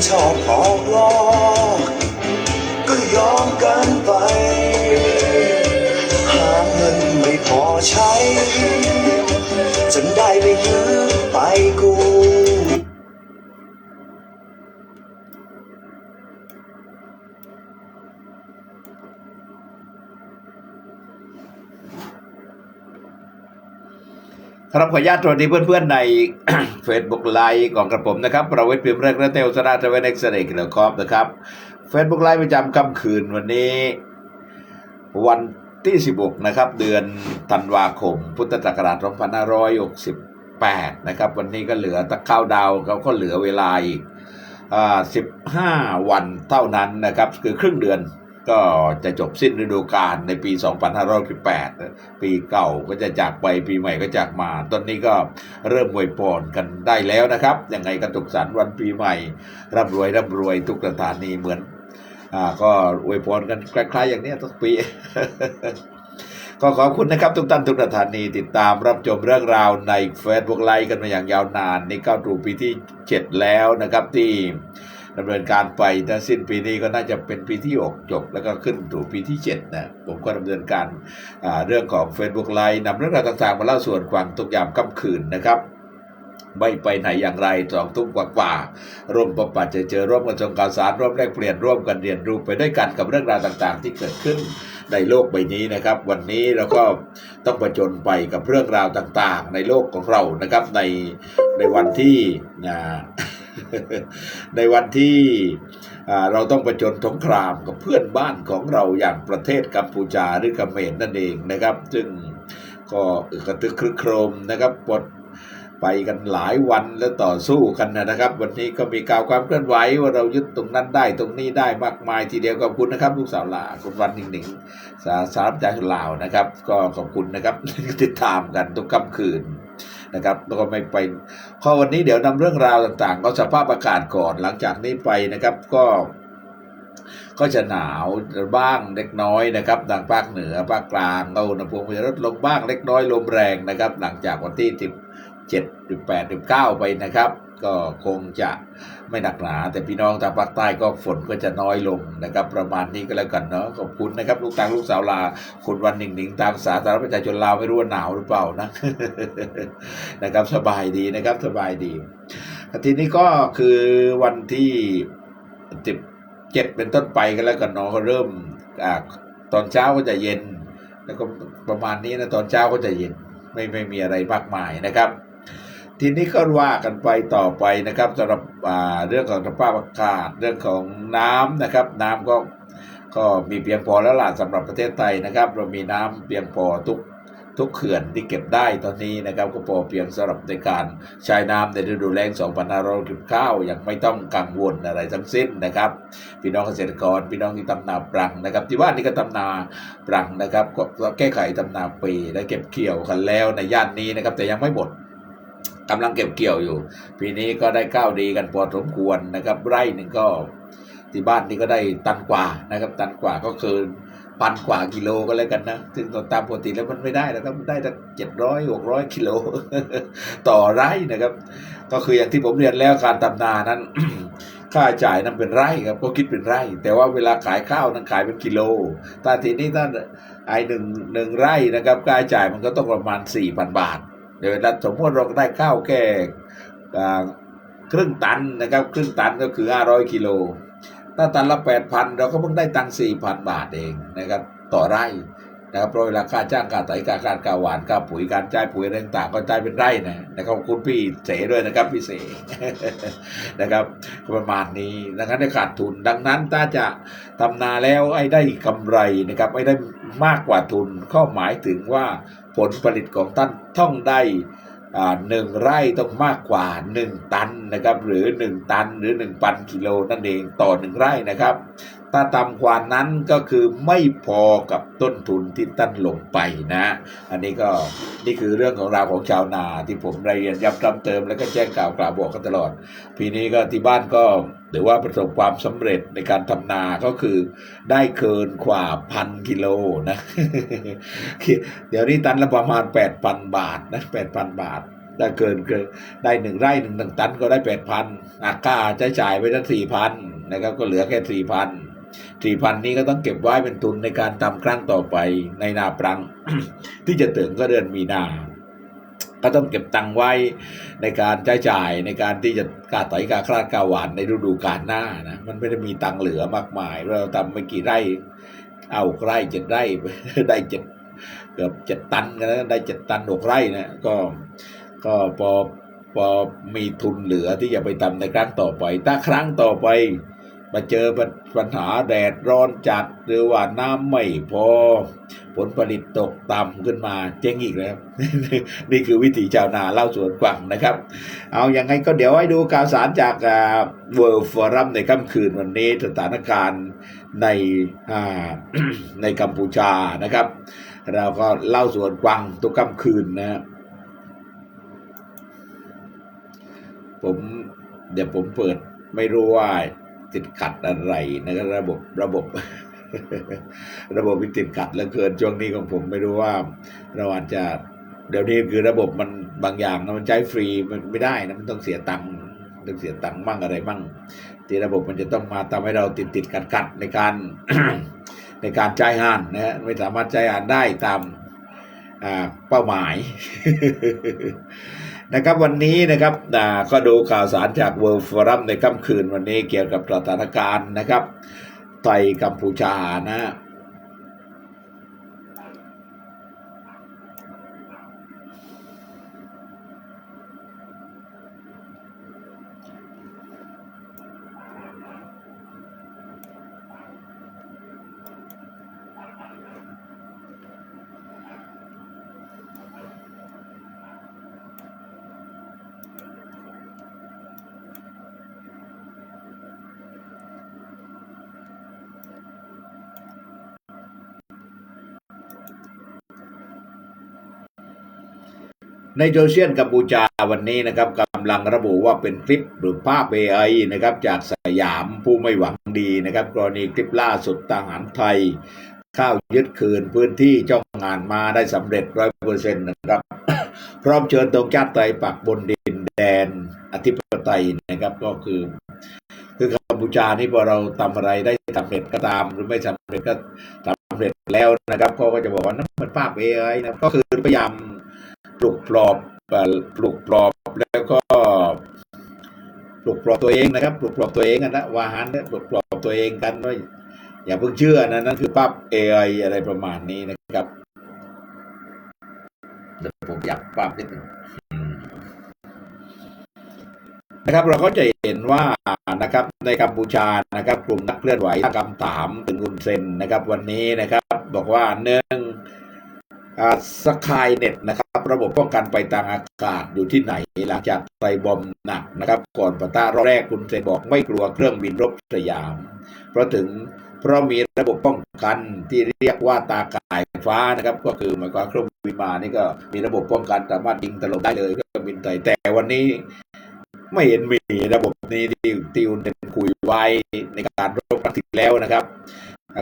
นาย ครับขออนุญาตสวัสดีเพื่อนๆใน Facebook ไลฟ์ของกระผมนะครับ ประวิทย์พิมพ์เรกและเตลสราทเวนเอ็กซ์เรย์กิโลคอปนะครับ Facebook ไลฟ์ประจำค่ำคืนวันนี้ วันที่ 16 นะครับ เดือนธันวาคม พุทธศักราช2568 นะครับ วันนี้ก็เหลือตะข้าวดาวเขาก็เหลือเวลาอีกอ่า15 วันเท่านั้นนะครับ คือครึ่งเดือน ก็จะจบสิ้นฤดูกาลในปี 2568ปีเก่าก็จะจากไปปีใหม่ก็จากมา ตอนนี้ก็เริ่มอวยพรกันได้แล้วนะครับ ยังไงก็ตุกสันวันปีใหม่ ร่ำรวยร่ำรวยทุกสถานีเหมือนอ่าก็อวยพรกันคล้าย ๆ อย่างนี้ทุกปีก็ขอบคุณนะครับทุกท่านทุกสถานีติดตามรับชมเรื่องราวในเฟซบุ๊กไลฟ์กันมาอย่างยาวนาน นี่เข้าสู่ปีที่ 7 แล้วนะครับที่ ดำเนินการไปถ้าสิ้นปีนี้ก็น่าจะเป็นปีที่6จบ แล้วก็ขึ้นสู่ปีที่7นะผมก็ดำเนินการเรื่องของ Facebook ไลฟ์นำเรื่องราวต่างๆ มาเล่าส่วนฟังทุกยามค่ำคืนนะครับไม่ไปไหนอย่างไรสองทุ่มกว่าๆร่วมประปัดเจอเจอร่วมกันชมข่าวสารร่วมแลกเปลี่ยนร่วมกันเรียนรู้ไปด้วยกันกับเรื่องราวต่างๆ ที่เกิดขึ้นในโลกใบนี้นะครับ วันนี้เราก็ต้องประจนไปกับเรื่องราวต่างๆ ในโลกของเรานะครับในในวันที่อ่า ในวันที่เราต้องประจนสงครามกับเพื่อนบ้านของเราอย่างประเทศกัมพูชาหรือเขมรนั่นเองนะครับ ซึ่งก็กระทึกครึกโครมนะครับปลดไปกันหลายวันแล้วต่อสู้กันนะครับ วันนี้ก็มีข่าวความเคลื่อนไหวว่าเรายึดตรงนั้นได้ตรงนี้ได้มากมายทีเดียวขอบคุณนะครับลูกสาวลาคุณวันหนึ่งหนึ่งสาสารจากลาวนะครับ ก็ขอบคุณนะครับติดตามกันทุกค่ำคืน นะครับแล้วก็ไม่ไปข้อวันนี้เดี๋ยวนำเรื่องราวต่างๆ ก็สภาพอากาศก่อนหลังจากนี้ไปนะครับก็ก็จะหนาวบ้างเล็กน้อยนะครับทางภาคเหนือภาคกลางก็อุณหภูมิจะลดลงบ้างเล็กน้อยลมแรงนะครับ หลังจากวันที่ 17 18 19 ไปนะครับ ก็คงจะไม่หนักหนา แต่พี่น้องทางภาคใต้ก็ฝนก็จะน้อยลงนะครับ ประมาณนี้ก็แล้วกันเนาะขอบคุณนะครับ ลูกตางลูกสาวลาคุณวันหนึ่งหนิงตามสาธารณประชาชนลาวไม่รู้ว่าหนาวหรือเปล่านะนะครับ สบายดีนะครับสบายดีทีนี้ก็คือวันที่สิบเจ็ดเป็นต้นไปกันแล้วกันเนาะก็เริ่มอตอนเช้าก็จะเย็น แล้วก็ประมาณนี้นะตอนเช้าก็จะเย็นไม่ไม่มีอะไรมากมายนะครับ ทีนี้ก็ว่ากันไปต่อไปนะครับสำหรับเรื่องของสภาพอากาศเรื่องของน้ำนะครับ น้ำก็ก็มีเพียงพอแล้วล่ะสำหรับประเทศไทยนะครับ เรามีน้ำเพียงพอทุกทุกเขื่อนที่เก็บได้ตอนนี้นะครับ ก็พอเพียงสำหรับในการใช้น้ำในฤดูแล้ง2569ยังไม่ต้องกังวลอะไรทั้งสิ้นนะครับ พี่น้องเกษตรกร พี่น้องที่ทำนาปรังนะครับ ที่ว่านี่ก็ทำนาปรังนะครับก็ก็แก้ไขทำนาปีและเก็บเกี่ยวกันแล้วในย่านนี้นะครับ แต่ยังไม่หมด กำลังเก็บเกี่ยวอยู่ ปีนี้ก็ได้ก้าวดีกันพอสมควรนะครับ ไร่หนึ่งก็ที่บ้านนี่ก็ได้ตันกว่านะครับ ตันกว่าก็คือพันกว่ากิโลก็แล้วกันนะซึ่งตามปกติแล้วมันไม่ได้นะครับได้แตั้งเจ็ดร้อยหกร้อยกิโลต่อไร่นะครับ ก็คืออย่างที่ผมเรียนแล้วการทำนานั้น ค่าจ่ายนั้นเป็นไร่ครับก็คิดเป็นไร่ แต่ว่าเวลาขายข้าวนั้นขายเป็นกิโลแต่ทีนี้ถ้านไอหนึ่งหนึ่งไร่นะครับค่าจ่ายมันก็ต้องประมาณสี่พันบาท เดี๋ยวสมมติเราได้ข้าวแค่ครึ่งตันนะครับ ครึ่งตันก็คือ 500กิโลถ้าตันละ 8,000 เราก็เพิ่งได้ตัง4,000 บาทเองนะครับ ต่อไร่ นะครับเพราะเวลาค่าจ้างค่าไถค่าการกาหวานค่าปุ๋ยการจ่ายปุ๋ยอะไรต่างๆก็จ่ายเป็นไร่นะนะครับขอบคุณพี่เสด้วยนะครับพี่เสนะครับประมาณนี้ดังนั้นได้ขาดทุน ดังนั้นถ้าจะทำนาแล้วไอ้ได้กำไรนะครับไอ้ได้มากกว่าทุนก็หมายถึงว่าผลผลิตของท่านต้องได้อ่า หนึ่งไร่ต้องมากกว่าหนึ่งตันนะครับหรือหนึ่งตันหรือหนึ่งพันกิโลนั่นเองต่อหนึ่งไร่นะครับ ถ้าต่ำกว่านั้นก็คือไม่พอกับต้นทุนที่ตั้นลงไปนะ อันนี้ก็นี่คือเรื่องของราวของชาวนาที่ผมรายเรียนย้ำซ้ำเติม แล้วก็แจ้งกล่าวกล่าวบอกกันตลอด ปีนี้ก็ที่บ้านก็ หรือว่าประสบความสำเร็จในการทำนาก็คือ ได้เกินกว่าพันกิโลนะ เดี๋ยวนี้ตันละประมาณแปดพันบาทนะแปดพันบาทถ้าเกินเกินได้หนึ่งไร่หนึ่งหนึ่งตันก็ได้แปดพันอาก้าใช้จ่ายไปตั้งสี่พันนะครับก็เหลือแค่สี่พันสี่พันนี้ก็ต้องเก็บไว้เป็นทุนในการทำครั้งต่อไปในนาปรัง ที่จะถึงก็เดือนมีนา ก็ต้องเก็บตังค์ไว้ในการใช้จ่ายในการที่จะกาไตกาคลาดกาหวานในฤดูกาลหน้านะมันไม่ได้มีตังค์เหลือมากมาย เราทำไม่กี่ไร่ เอาไร่เจ็ดไร่ได้เจ็ดเกือบเจ็ดตันกันแล้วได้เจ็ดตันหกไร่นะก็ก็พอพอมีทุนเหลือที่จะไปทำในครั้งต่อไป ถ้าครั้งต่อไป มาเจอปัญหาแดดร้อนจัด หรือว่าน้ำไม่พอ ผลผลิตตกต่ำขึ้นมาเจ๊งอีกแล้ว นี่คือวิถีชาวนาเล่าสวนกวางนะครับ เอาอย่างไงก็เดี๋ยวให้ดูข่าวสารจากเวิร์ฟอรัมในค่ำคืนวันนี้สถานการณ์ในในกัมพูชานะครับ เราก็เล่าสวนกวางทุกค่ำคืนนะผมเดี๋ยวผมเปิดไม่รู้ว่า ติดขัดอะไรนะครับระบบระบบ ระบบมันติดขัดเหลือเกินช่วงนี้ของผมไม่รู้ว่าเราอาจจะเดี๋ยวนี้คือระบบมันบางอย่างนะมันใช้ฟรีมันไม่ได้นะมันต้องเสียตังค์ต้องเสียตังค์มั่งอะไรมั่งที่ระบบมันจะต้องมาทำให้เราติดติดขัดขัดในการในการใช้งานนะฮะไม่สามารถใช้งานได้ตามอ่าเป้าหมาย นะครับวันนี้นะครับก็ดูข่าวสารจาก World Forum ในค่ำคืนวันนี้เกี่ยวกับสถานการณ์นะครับไทยกัมพูชานะ ในโซเชียลกัมพูชาวันนี้นะครับกำลังระบุว่าเป็นคลิปหรือภาพ AI นะครับจากสยามผู้ไม่หวังดีนะครับ กรณีคลิปล่าสุดทหารไทย เข้ายึดคืนพื้นที่จ้องงานมาได้สำเร็จร้อยเปอร์เซ็นต์นะครับ พร้อมเชิญตรงชาติไทยปักบนดินแดนอธิปไตยนะครับก็คือ คือกัมพูชานี่พอเราทำอะไรได้สำเร็จก็ตามหรือไม่สำเร็จก็สำเร็จแล้วนะครับเขาก็จะบอกว่านั่นมันภาพ AI นะก็คือพยายาม ปลุกปลอบปลุกปลอบแล้วก็ปลุกปลอบตัวเองนะครับปลุกปลอบตัวเองกันนะวาหันเนี่ยปลุกปลอบตัวเองกันว่าอย่าเพิ่งเชื่อนะนั่นคือภาพ AI อไออะไรประมาณนี้นะครับเดี๋ยวผมอยากภาพนิดหนึงนะครับเราก็จะเห็นว่านะครับในกัมพูชานะครับ กลุ่มนักเคลื่อนไหวตั้งคำถามถึงอุนเซนนะครับ วันนี้นะครับ บอกว่าหนึ่อง สกายเน็ตนะครับระบบป้องกันไปทางอากาศอยู่ที่ไหนหลังจากไตรบอมหนักนะครับก่อนปะทะรอบแรกคุณเซนบอกไม่กลัวเครื่องบินรบสยาม เพราะถึงเพราะมีระบบป้องกันที่เรียกว่าตาก่ายฟ้านะครับ ก็คือหมายความเครื่องบินมานี่ก็มีระบบป้องกันสามารถยิงถล่มได้เลยเครื่องบินไทยแต่วันนี้ไม่เห็นมีระบบนี้ที่ที่คุณเซนคุยไว้ในการรบครั้งที่แล้วนะครับ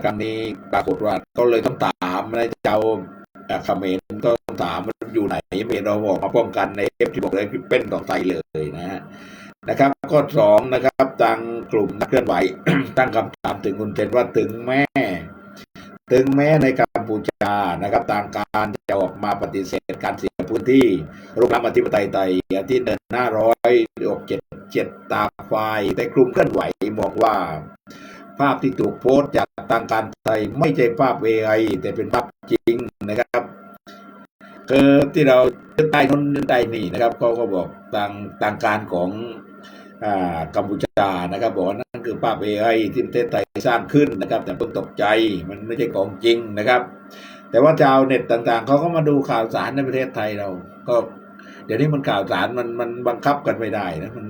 ครั้งนี้ปรากฏว่าก็เลยต้องตามนะเจ้า เขมรก็ถามว่าอยู่ไหนไม่เห็นเราบอกมาป้องกันในเอฟที่บอกเลยเป็นขอไทยเลยนะฮะนะครับข้อสองนะครับทางกลุ่มนักเคลื่อนไหว ตั้งคำถามถึงคุณเจนว่าถึงแม่ ถึงแม้ในกัมพูชานะครับทางการจะออกมาปฏิเสธการเสียพื้นที่รุกรานอธิปไตยไทยที่เดินหน้าร้อยออกเจ็ดเจ็ดตาควายแต่กลุ่มเคลื่อนไหวมองว่า ภาพที่ถูกโพสต์จากทางการไทยไม่ใช่ภาพ AI แต่เป็นภาพจริงนะครับคือที่เราใต้นนใต้นี่นะครับเขาก็บอกทางทางการของอกัมพูชานะครับบอกว่านั่นคือภาพ AI ที่ประเทศไทยสร้างขึ้นนะครับ แต่เพิ่งตกใจมันไม่ใช่ของจริงนะครับ แต่ว่าชาวเน็ตต่างๆเขาก็มาดูข่าวสารในประเทศไทยเรา ก็ เดี๋ยวนี้มันข่าวสารมันมันบังคับกันไม่ได้นะมัน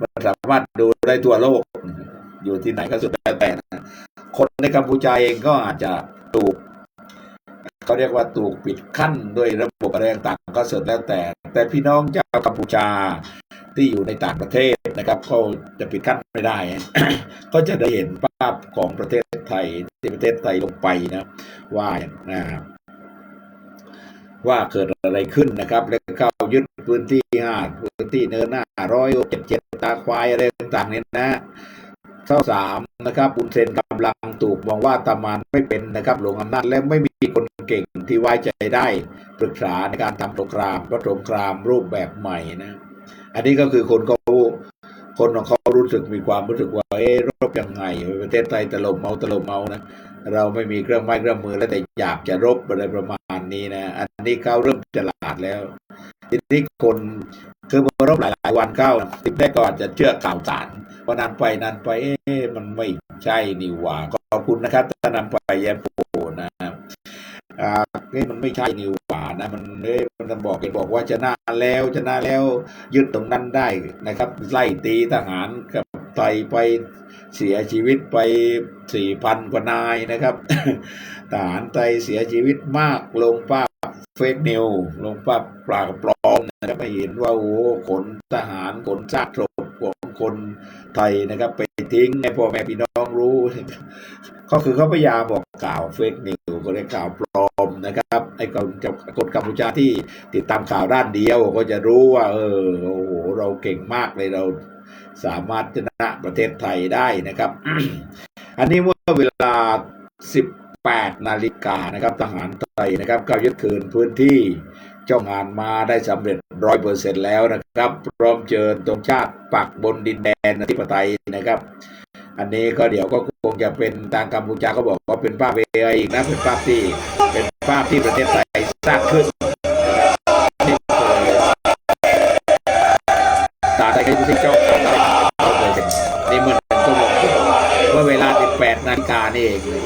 มันสามารถดูได้ทั่วโลก อยู่ที่ไหนก็สุดแล้วแต่นะคนในกัมพูชาเองก็อาจจะถูกเขาเรียกว่าถูกปิดขั้นด้วยระบบอะไรต่างๆก็สุดแล้วแต่ แต่พี่น้องชาวกัมพูชาที่อยู่ในต่างประเทศนะครับเขาจะปิดกั้นไม่ได้ ก็จะได้เห็นภาพของประเทศไทยที่ประเทศไทยลงไปนะว่านะว่าเกิดอะไรขึ้นนะครับ แล้วเข้ายึดพื้นที่ห้าพื้นที่เนินหน้าร้อยเจ็ดเจ็ดตาควายอะไรต่างๆเนี่ยนะ เท่าสามนะครับอุนเซนกำลังถูกมองว่าตามานไม่เป็นนะครับหลงอำนาจและไม่มีคนเก่งที่ไว้ใจได้ปรึกษาในการทำสงครามเพราะสงครามรูปแบบใหม่นะ อันนี้ก็คือคนเขาคนของเขารู้สึกมีความรู้สึกว่าเอ๊ะรบยังไงประเทศไทยตลบเมาตลบเมานะเราไม่มีเครื่องไม้เครื่องมือแล้วแต่อยากจะรบอะไรประมาณนี้นะ อันนี้เขาเริ่มฉลาดแล้วทีนี้คนคือพอรบหลายๆวันเข้าติดได้ก็อาจจะเชื่อข่าวสาร พอนานไปนานไปเอ๊ะมันไม่ใช่นี่หว่าก็ขอบคุณนะครับท่านนำไปแยมโปนะอ่านี่มันไม่ใช่นี่หว่านะ มันเอ๊ะมันบอกเห็นบอกว่าชนะแล้วชนะแล้วยึดตรงนั้นได้นะครับ ไล่ตีทหารกับไตไปเสียชีวิตไปสี่พันกว่านายนะครับทหารไทยเสียชีวิตมากลงป้าเฟกนิวลงป้าปลากปลอมนะครับไปเห็นว่าโอ้ขนทหารขนซากศพ ของคนไทยนะครับ ไปทิ้งให้พ่อแม่พี่น้องรู้ ก็คือเขาพยายามบอกกล่าวเฟกนิวก็เลยกล่าวปลอมนะครับไอ้คนจะคนกัมพูชาที่ติดตามข่าวด้านเดียว ก็จะรู้ว่า เออโอ้โหเราเก่งมากเลยเราสามารถชนะประเทศไทยได้นะครับ อันนี้เมื่อเวลา 18 นาฬิกานะครับ ทหารไทยนะครับก็ยึดคืนพื้นที่ เจ้างานมาได้สำเร็จร้อยเปอร์เซ็นแล้วนะครับ พร้อมเชิญตรงชาติปักบนดินแดนอธิปไตยนะครับ อันนี้ก็เดี๋ยวก็คงจะเป็นทางกัมพูชาก็บอกว่าเป็นภาพเอไออีกนะเป็นภาพที่เป็นภาพที่ประเทศไทยสร้างขึ้นตาไทยที่เจ้าของเราเลยเป็นนี่มันเป็นตัวเมื่อเวลา 18นาฬิกานี่เอง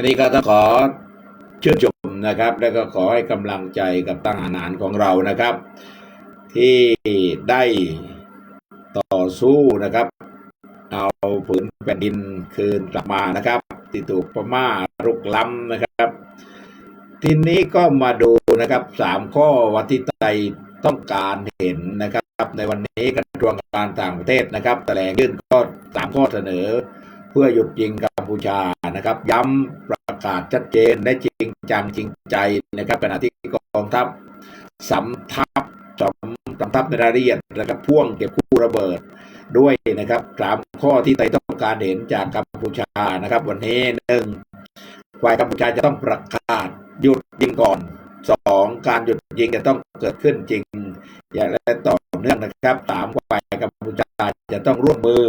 ทีนี้ก็ต้องขอชื่นชมนะครับ แล้วก็ขอให้กำลังใจกับทหารของเรานะครับ ที่ได้ต่อสู้นะครับ เอาผืนแผ่นดินคืนกลับมานะครับที่ถูกพม่ารุกล้ำนะครับ ทีนี้ก็มาดูนะครับสามข้อวัที่ไทยต้องการเห็นนะครับ ในวันนี้กระทรวงการต่างประเทศนะครับ แถลงยื่นข้อสามข้อเสนอ เพื่อหยุดยิงกัม พูชานะครับ ย้ำประกาศชัดเจนและจริงจังจริงใจนะครับขณะที่กองทัพสำทับสำสำทับในรายละเอียดนะครับพ่วงเก็บคู่ระเบิดด้วยนะครับสามข้อที่ไทยต้องการเห็นจากกัมพูชานะครับ วันนี้หนึ่งฝ่ายกัมพูชาจะต้องประกาศหยุดยิงก่อนสองการหยุดยิงจะต้องเกิดขึ้นจริง อย่างและต่อเนื่องนะครับสามฝ่ายกัมพูชาจะต้องร่วมมือ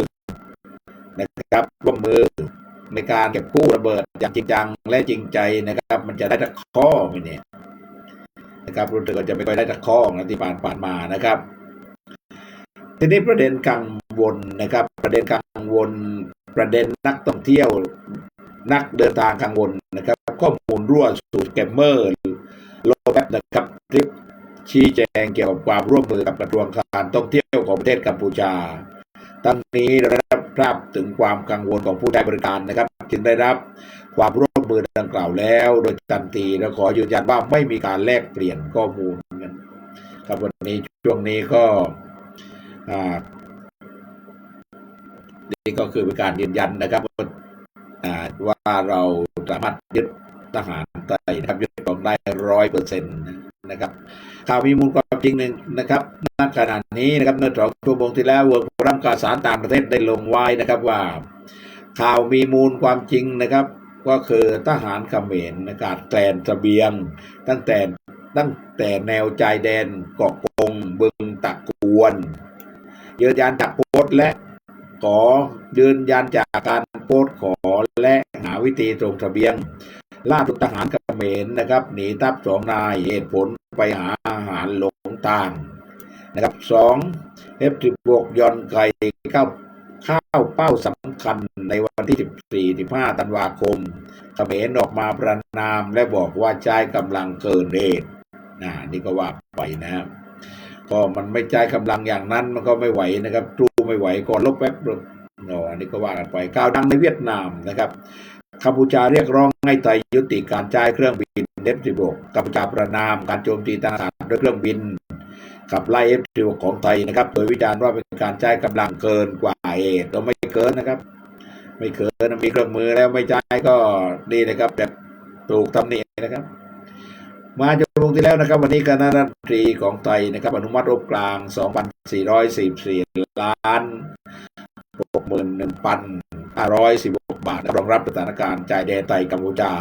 นะครับร่วมมือ ในการเก็บกู้ระเบิดอย่างจริงจังและจริงใจนะครับ มันจะได้ตะข้อไหมเนี่ยนะครับรู้สึกว่าจะไม่ค่อยได้ตะข้อนะที่ผ่านผ่านมานะครับ ทีนี้ประเด็นกังวลนะครับ ประเด็นกังวลประเด็นนักท่องเที่ยวนักเดินทางกังวลนะครับ ข้อมูลรั่วสู่แกมเมอร์โลแบนะครับคลิปชี้แจงเกี่ยวกับความร่วมมือกับกระทรวงการท่องเที่ยวของประเทศกัมพูชา ทั้งนี้ได้รับทราบถึงความกังวลของผู้ใช้บริการนะครับ จึงได้รับความร่วมมือดังกล่าวแล้ว โดยทันทีและขอยืนยันว่าไม่มีการแลกเปลี่ยนข้อมูลกันครับวันนี้ช่วงนี้ก็นี่ก็คือเป็นการยืนยันนะครับว่าเราสามารถยึดทหารไทยนะครับยึดของได้ร้อยเปอร์เซ็นต์นะ ครับข่าวมีมูลความจริงหนึ่งนะครับณขณะนี้นะครับเมื่อสองชั่วโมงที่แล้วเวิร์กรัมข่าวสารต่างประเทศได้ลงไว้นะครับว่า ข่าวมีมูลความจริงนะครับ ก็คือทหารเขมรนะครับแกลนเสเบียง ตั้งแต่ตั้งแต่แนวชายแดนเกาะกงบึงตะกวนยืนยันจากโพสและขอยืนยันจากการโพสขอและหาวิธีตรงเสเบียง ล่าสุดทหารเขมรนะครับหนีทัพสองนายเหตุผลไปหาอาหารหลงทางนะครับสองเอฟสิบวกยอนไก่เข้าเข้าเป้าสำคัญในวันที่ 14 15ธันวาคมเขมรออกมาประนามและบอกว่าใช้กำลังเกินเหตุนะนี่ก็ว่าไปนะครับก็มันไม่ใช้กำลังอย่างนั้นมันก็ไม่ไหวนะครับสู้ไม่ไหวก่อนลบแป๊บลบเนาะอันนี้ก็ว่ากันไปข่าวดังในเวียดนามนะครับ กัมพูชาเรียกร้องให้ไทยยุติการใช้เครื่องบินเอฟสิบกกัมพูชาประนามการโจมตีทางอากาศด้วยเครื่องบินขับไล่เอฟสิบของไทยนะครับ โดยวิจารณ์ว่าเป็นการใช้กำลังเกินกว่าเหตุก็ไม่เกินนะครับ ไม่เกินมีเครื่องมือแล้วไม่ใช้ก็ดีนะครับแต่ถูกตำหนินะครับ มาจนลงที่แล้วนะครับ วันนี้คณะรัฐมนตรีของไทยนะครับอนุมัติงบกลาง 2,444 ล้าน 61,000 516 บาท รองรับสถานการณ์ชายแดนไทยกัมพูชา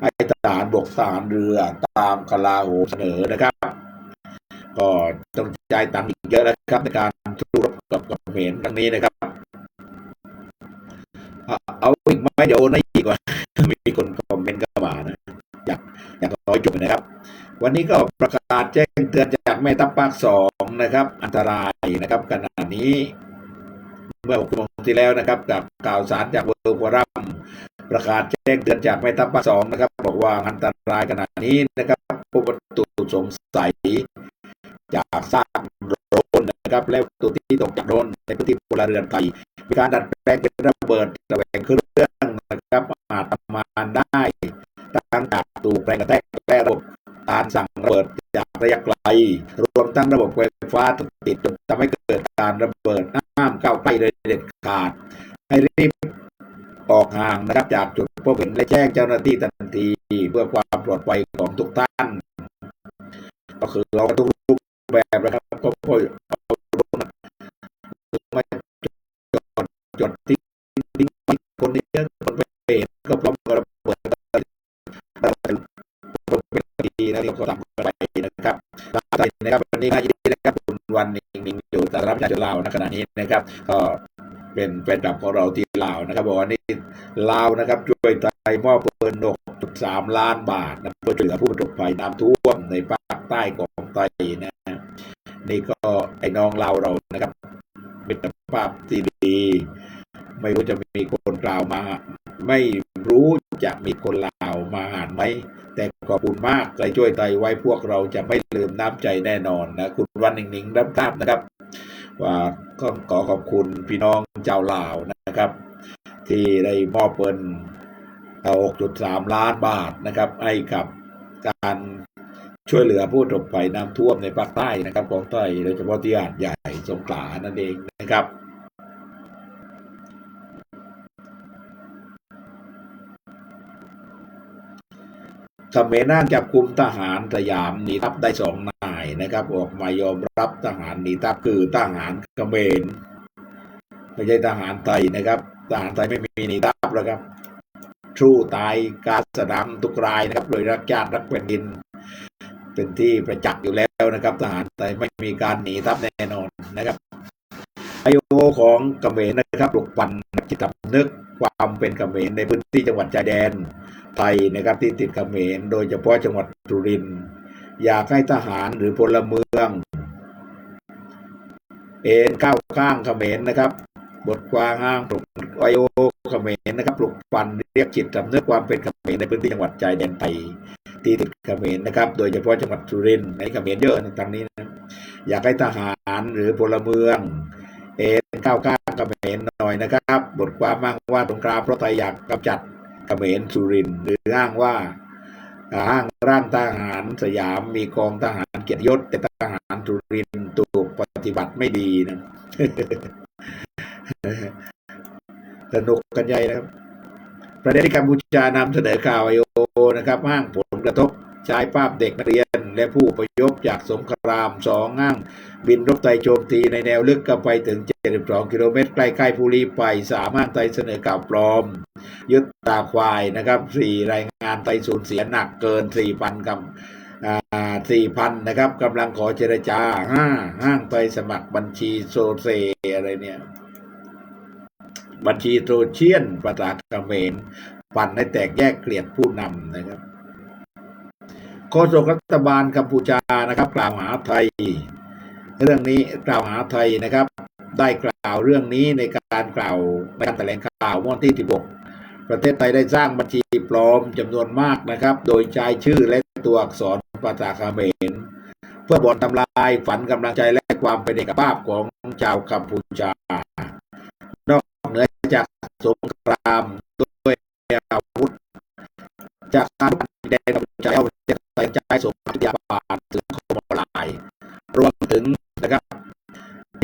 ให้ทหารบกทหารเรือตามกลาโหมเสนอนะครับ ก็ต้องจ่ายตังค์อีกเยอะนะครับในการสู้รบกับเขมรครั้งนี้นะครับ เอาอีกไหมเดี๋ยวนะอีกว่ามีคนคอมเมนต์เข้ามานะอยากอยากร้อยจุดนะครับ วันนี้ก็ประกาศแจ้งเตือนจากแม่ทัพภาคสองนะครับ อันตรายนะครับขณะนี้ เมื่อหกชั่วโมงที่แล้วนะครับกับข่าวสารจากเวิร์กรัมประกาศแจ้งเตือนจากแม่ทัพภาคสองนะครับ บอกว่าอันตรายขณะนี้นะครับผู้ประตูสงสัย จากซากโดรนนะครับ และวัตถุที่ตกจากโดรนในพื้นที่พลเรือนไทยมีการดัดแปลงเป็นระเบิดระแวงเครื่องนะครับอาจทำงานได้ทั้งจากตูกแรงกระแทกและระบบการสั่งระเบิดจากระยะไกล รวมทั้งระบบไฟฟ้าติดจนทำให้เกิดการระเบิด ห้ามเข้าใกล้โดยเด็ดขาด ให้รีบออกห่างนะครับจากจุดพบเห็นและแจ้งเจ้าหน้าที่ทันที เพื่อความปลอดภัยของทุกท่าน ก็คือเราทุกรูปแบบนะครับก็ค่อยเอารถมาจอดจอดที่ทิ้งคนเยอะคนไปเห็นก็พร้อมกับระเบิดเป็นดีนะที่เขาทำกันไปนะครับลาใจนะครับวันนี้ง่ายดีนะครับคุณวันนิ่งๆ อยู่สหรัฐประชาชนลาวในขณะนี้นะครับก็เป็นแฟนคลับของเราที่ลาวนะครับบอกว่านี่ลาวนะครับช่วยไทยมอบเงิน6.3ล้านบาทนะเพื่อช่วยเหลือผู้ประสบภัยน้ำท่วมในภาคใต้ของไทยนะนี่ก็ไอ้น้องเราเรานะครับ เป็นภาพที่ดี ไม่รู้จะมีคนกล่าวมา ไม่รู้จะมีคนลาวมาอ่านไหมแต่ขอบคุณมากเคยช่วยไทยไว้พวกเราจะไม่ลืมน้ำใจแน่นอนนะ คุณวันหนิงหนิงรับทราบนะครับ ว่าก็ขอขอบคุณพี่น้องเจ้าลาวนะครับ ที่ได้มอบเงินเอา6.3 ล้านบาทนะครับให้กับการช่วยเหลือผู้ประสบภัยน้ำท่วมในภาคใต้นะครับ ของไทยโดยเฉพาะที่หาดใหญ่สงขลานั่นเองนะครับเขมรน่างจับคุมทหารสยามหนีทัพได้สอง นายนะครับ ออกมายอมรับทหารหนีทัพคือทหารกเมรไม่ใช่ทหารไทยนะครับ ทหารไทยไม่มีหนีทัพแล้วครับชู้ตายการสนามทุกรายนะครับโดยรักชาติรักแผ่นดิน เป็นที่ประจักษ์อยู่แล้วนะครับ ทหารไทยไม่มีการหนีทัพแน่นอนนะครับไอโอของกเมรนะครับปลุกปั่นจิตสำนึกความเป็นกเขมรในพื้นที่จังหวัดชายแดนไทยนะครับที่ติดกเขมรโดยเฉพาะจังหวัดสุรินทร์ อยากให้ทหารหรือพลเมืองเอ็นก้าข้างเขมรนะครับ บทความห้างปลุกไอโอเขมรนะครับปลุกปันเรียกจิตสำนึกความเป็นเขมรในพื้นที่จังหวัดชายแดนไทยที่ติดเขมรนะครับ โดยเฉพาะจังหวัดสุรินทร์ในเขมรเยอะในทางนี้นะอยากให้ทหารหรือพลเมือง เอ็นก้าข้างเขมรหน่อยนะครับ บทความอ้างว่าสงครามเพราะไทยอยากกำจัดเขมรสุรินทร์หรืออ้างว่า อ้างร่างทหารสยามมีกองทหารเกียรติยศ แต่ทหารทุรินถูกปฏิบัติไม่ดีนะสนุกกันใหญ่นะครับ ประเด็นที่กัมพูชานำเสนอข่าวไอโอนะครับอ้างผลกระทบ ใช้ภาพเด็กนักเรียน และผู้อพยพจากสงครามสองอ้าง บินรบไตโจมตีในแนวลึกก็ไปถึง 72 กิโลเมตรใกล้ๆภูรีไปสามารถไตเสนอข่าวปลอม ยึดตาควายนะครับสี่รายงานไตสูญเสียหนักเกิน 4,000กับอ่า4,000นะครับกำลังขอเจรจาห้าห้างไตสมัครบัญชีโซเซอะไรเนี่ย บัญชีโซเชียนภาษาเขมรปั่นให้แตกแยกเกลียดผู้นำนะครับ โฆษกรัฐบาลกัมพูชานะครับ กล่าวหาไทย เรื่องนี้กล่าวหาไทยนะครับ ได้กล่าวเรื่องนี้ในการกล่าวในการแถลงข่าววันที่ 16 ประเทศไทยได้สร้างบัญชีปลอมจำนวนมากนะครับ โดยใช้ชื่อและตัวอักษรภาษาคาเขมรเพื่อบ่อนทำลายฝันกำลังใจและความเป็นเอกภาพของชาวกัมพูชา นอกเหนือจากสงครามด้วยอาวุธจากการแดนกัมพูชาเอา สงครามยาบาลถึงคอมลายรวมถึงนะครับ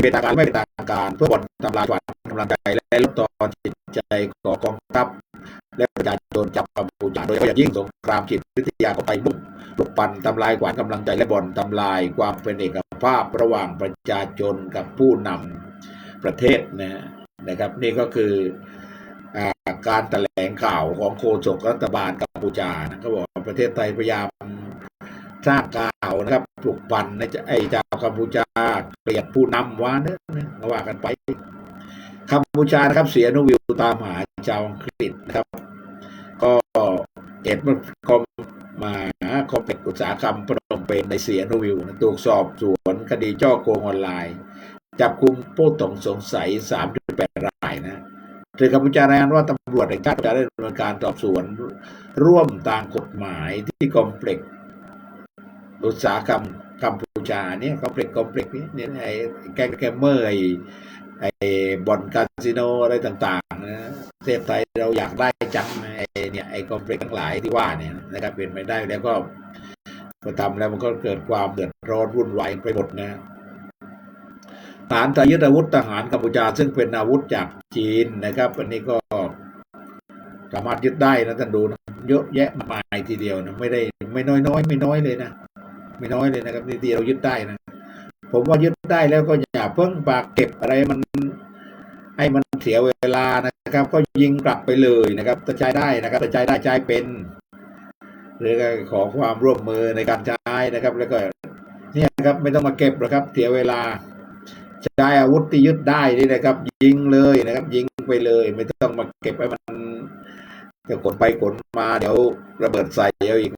เป็นทางการไม่เป็นทางการ เพื่อบ่อนทำลายฝันกำลังใจและลดตอนจิตใจของกองทัพและประชาชนจับกัมพูชาโดยเฉพาะอย่างยิ่งสงครามจิตวิทยาก็ไปบุกปลุกปั่นทำลายขวัญกำลังใจและบ่อนทำลายความเป็นเอกภาพระหว่างประชาชนกับผู้นำประเทศนะนะครับ นี่ก็คือการแถลงข่าวของโฆษกรัฐบาลกัมพูชานะเขาบอกประเทศไทยพยายาม สร้างข่าวนะครับปลุกปั่นในไอ้เจ้ากัมพูชาเกลียดผู้นำว่าเนี่ยว่ากันไปกัมพูชานะครับเสียนวิวตามหาชาวอังกฤษนะครับ ก็เอ็ดมันคอมมาคอมเพล็กซ์อุตสาหกรรมพนมเปญในเสียนวิวนะถูกสอบสวนคดีจ้อโกงออนไลน์ จับกลุ่มผู้ต้องสงสัย 3.8 รายนะโดยกัมพูชารายงานว่าตำรวจในการจะได้ดำเนินการสอบสวน ร่วมตามกฎหมายที่คอมเพล็กซ์ อุตสาหกรรมกัมพูชาเนี่ยคอมเพล็กซ์คอมเพล็กซ์นี่เนี่ยไอ้แกงแกมเมอร์ไอ้ไอ้บ่อนคาสิโนอะไรต่างๆนะประเทศไทยเราอยากได้จังไอ้เนี่ยไอ้คอมเพล็กซ์ทั้งหลายที่ว่าเนี่ยนะครับเป็นไปได้แล้วก็พอทำแล้วมันก็เกิดความเดือดร้อนวุ่นวายไปหมดนะฐานทยยึดอาวุธทหารกัมพูชาซึ่งเป็นอาวุธจากจีนนะครับอันนี้ก็สามารถยึดได้นะท่านดูนะเยอะแยะมากมายทีเดียวนะไม่ได้ไม่น้อยน้อยไม่น้อยเลยนะ ไม่น้อยเลยนะครับนี่ที่เรายึดได้นะผมว่ายึดได้แล้วก็อย่าเพิ่งปากเก็บอะไรมันให้มันเสียเวลานะครับ ก็ยิงกลับไปเลยนะครับถ้าใช้ได้นะครับถ้าใช้ได้ใช้เป็น หรือขอความร่วมมือในการใช้นะครับ แล้วก็เนี่ยครับไม่ต้องมาเก็บหรอกครับ เสียเวลาใช้อาวุธที่ยึดได้นี่นะครับ ยิงเลยนะครับ ยิงไปเลย ไม่ต้องมาเก็บให้มันจะขนไปขนมาเดี๋ยวระเบิดใส่เดี๋ยวอีก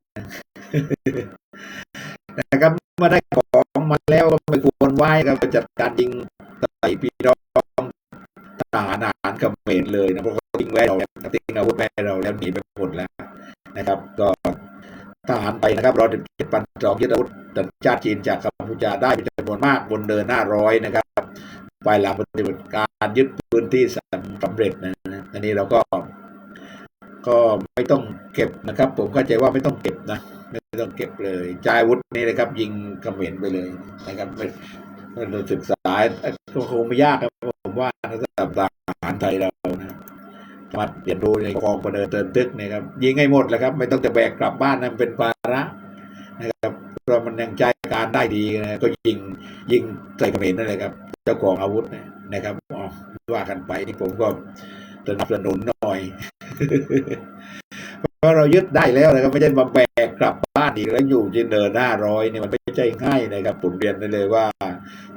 นะครับเมื่อได้ของมาแล้วก็ไม่ควรไหว้ครับไปจัดการยิงใส่พี่น้องทหารอาหารเมรเลยนะเพราะเขาทิ้งไว้เราแล้วทิ้งอาวุธไว้เราแล้วหนีไปหมดแล้วนะครับ ก็ทหารไปนะครับรอเจ็ดปันสองยึดอาวุธสัญชาติจีนจากกัมพูชาได้เป็นจำนวนมากบนเดินหน้าร้อยนะครับภายหลังปฏิบัติการยึดพื้นที่สำเร็จนะอันนี้เราก็ ก็ไม่ต้องเก็บนะครับ ผมเข้าใจว่าไม่ต้องเก็บนะ ไม่ต้องเก็บเลยจ่ายวุธนี่นะครับ ยิงกระเขมรไปเลยนะครับไม่ไม่ต้องศึกษาก็คงไม่ยากครับผมว่าสำหรับทหารไทยเรานะสามาเปลี่ยนรู้ในกองประเดินเตินตึกนะครับ ยิงให้หมดแล้วครับ ไม่ต้องจะแบกกลับบ้านนั่นเป็นภาระนะครับเพราะมันยังใช้การได้ดีนะก็ยิงยิงใส่เขมรนั่นแหละครับ เจ้าของอาวุธนะนะครับอ๋อว่ากันไปนี่ผมก็ สนับสนุนหน่อยเพราะเรายึดได้แล้วนะครับไม่ใช่มาแบกกลับบ้านอีกแล้วอยู่ที่เนินห้าร้อยเนี่ยมันไม่ใช่ง่ายนะครับผมเรียนได้เลยว่า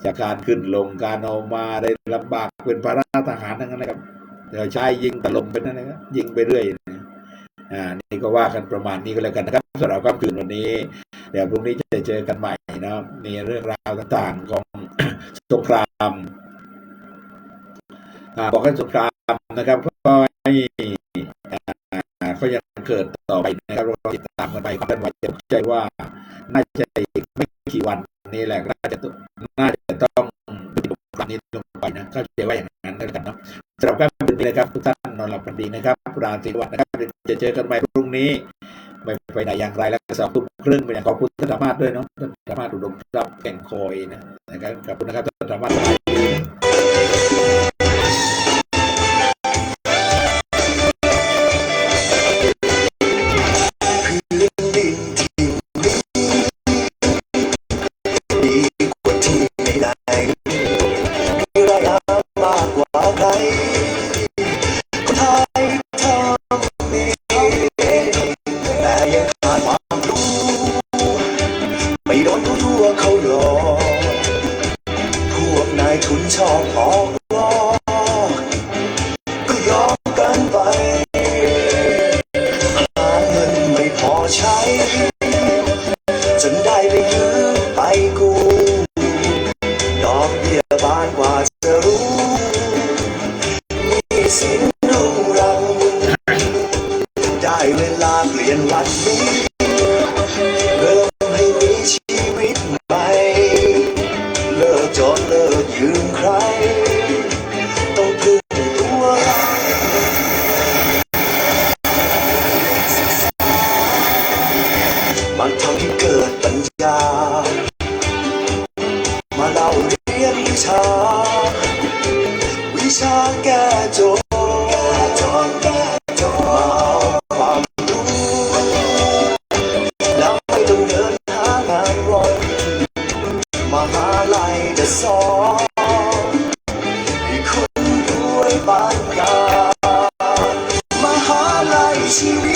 จากการขึ้นลงการเอามาได้ลำบากเป็นภาระทหารทั้งนั้นนะครับเดี๋ยวใช้ยิงตะลมเป็นนั่นนะครับยิงไปเรื่อยนะอ่านี่ก็ว่ากันประมาณนี้ก็แล้วกันนะครับสำหรับค่ำคืนวันนี้ เดี๋ยวพรุ่งนี้จะได้เจอกันใหม่นะมีเรื่องราวต่างๆของสงคราม บอกให้สงครามนะครับก็ให้อ่าก็ยังเกิดต่อไปนะครับเราติดตามกันไปความเป็นไหวจะใจว่าน่าจะอีกไม่กี่วันนี้แหละน่าจะต้องน่าจะต้องปิดสงครามนี้ลงไปนะเข้าใจว่าอย่างนั้นแล้วกันเนาะสำหรับการเป็นดีนะครับทุกท่านนอนหลับฝันดีนะครับราตรีสวัสดิ์นะครับจะเจอกันใหม่พรุ่งนี้ไม่ไปไหนอย่างไรแล้วสองทุ่มครึ่งเป็นอย่างขอบคุณท่านธรรมาสด้วยเนาะท่านธรรมาสอุดมทรัพย์แก่งคอยนะนะครับขอบคุณนะครับท่านธรรมาส ก ลัย